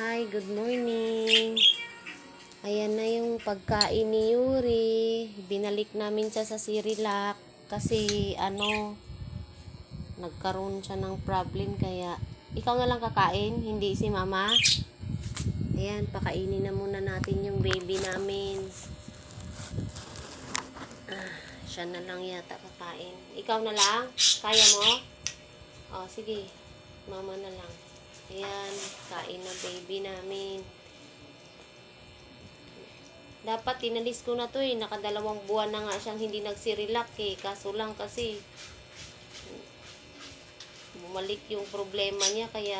hi, good morning. Ayan na yung pagkain ni Yuri. Binalik namin siya sa Sirilac kasi ano, nagkaroon siya ng problem kaya ikaw na lang kakain, hindi si mama. Ayan, pakainin na muna natin yung baby namin. Ah, siya na lang yata kakain. Ikaw na lang? Kaya mo? Oh, sige. Mama na lang. Ayan, kain na baby namin. Dapat tinalis ko na to eh. Nakadalawang buwan na nga siyang hindi nagsirilak eh. Kaso lang kasi bumalik yung problema niya kaya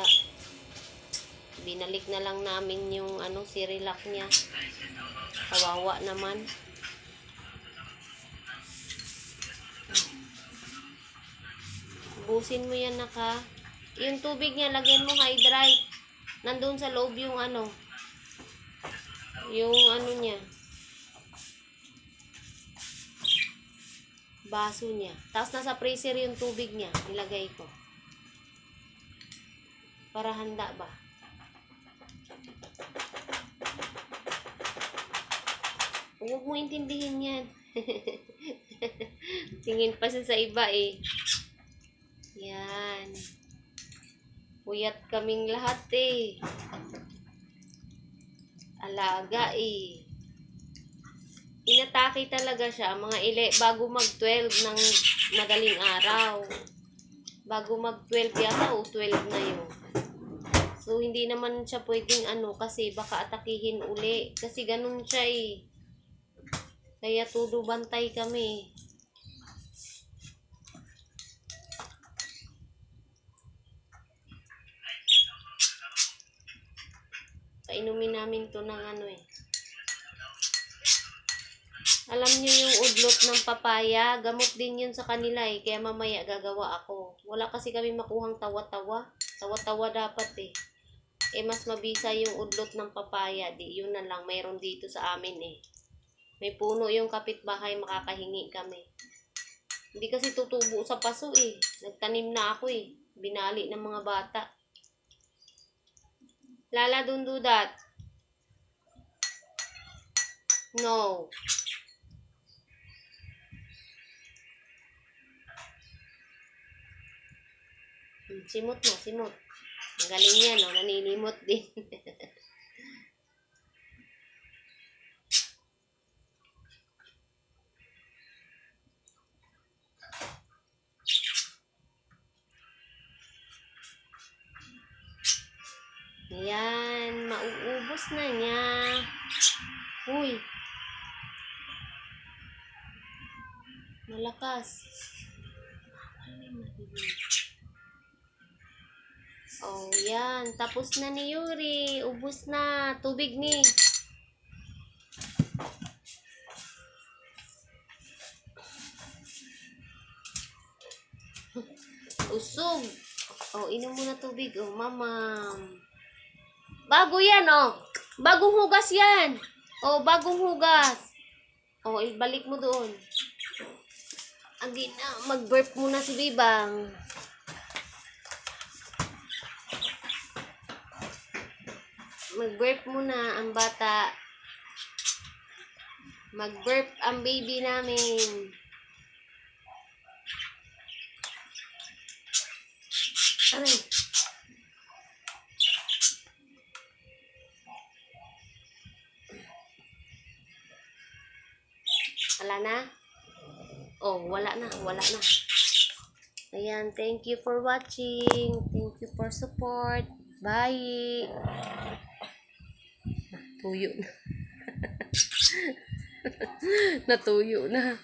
binalik na lang namin yung ano sirilak niya. Kawawa naman. Busin mo yan naka. Yung tubig niya, lagyan mo hydrate. Nandun sa loob yung ano. Yung ano niya. Baso niya. Tapos nasa freezer yung tubig niya. Ilagay ko. Para handa ba? Huwag mo intindihin yan. Tingin pa siya sa iba eh. Yan. Puyat kaming lahat eh. Alaga eh. Inatake talaga siya mga ile bago mag-12 ng madaling araw. Bago mag-12 yata o 12 na yun. So, hindi naman siya pwedeng ano kasi baka atakihin uli. Kasi ganun siya eh. Kaya tudo bantay kami. Painumin namin to ng ano eh. Alam niyo yung udlot ng papaya, gamot din yun sa kanila eh. Kaya mamaya gagawa ako. Wala kasi kami makuhang tawa-tawa. Tawa-tawa dapat eh. Eh mas mabisa yung udlot ng papaya. Di, yun na lang. Mayroon dito sa amin eh. May puno yung kapitbahay, makakahingi kami. Hindi kasi tutubo sa paso eh. Nagtanim na ako eh. Binali ng mga bata. Lala dundudat. No. Hmm, Simot mo, simot. Ang galing yan, no? Naninimot din. Ayan, mauubos na niya. Uy. Malakas. Oh, yan. Tapos na ni Yuri. Ubus na. Tubig ni. Usog. Oh, inom mo na tubig. Oh, mama. Bago yan, oh. Bagong hugas yan. Oh, bagong hugas. Oh, ibalik mo doon. Agi na, mag-burp muna si Bibang. Mag-burp muna ang bata. Mag-burp ang baby namin. Wala na? Oh, wala na. Wala na. Ayan, thank you for watching. Thank you for support. Bye! Natuyo na. Natuyo na.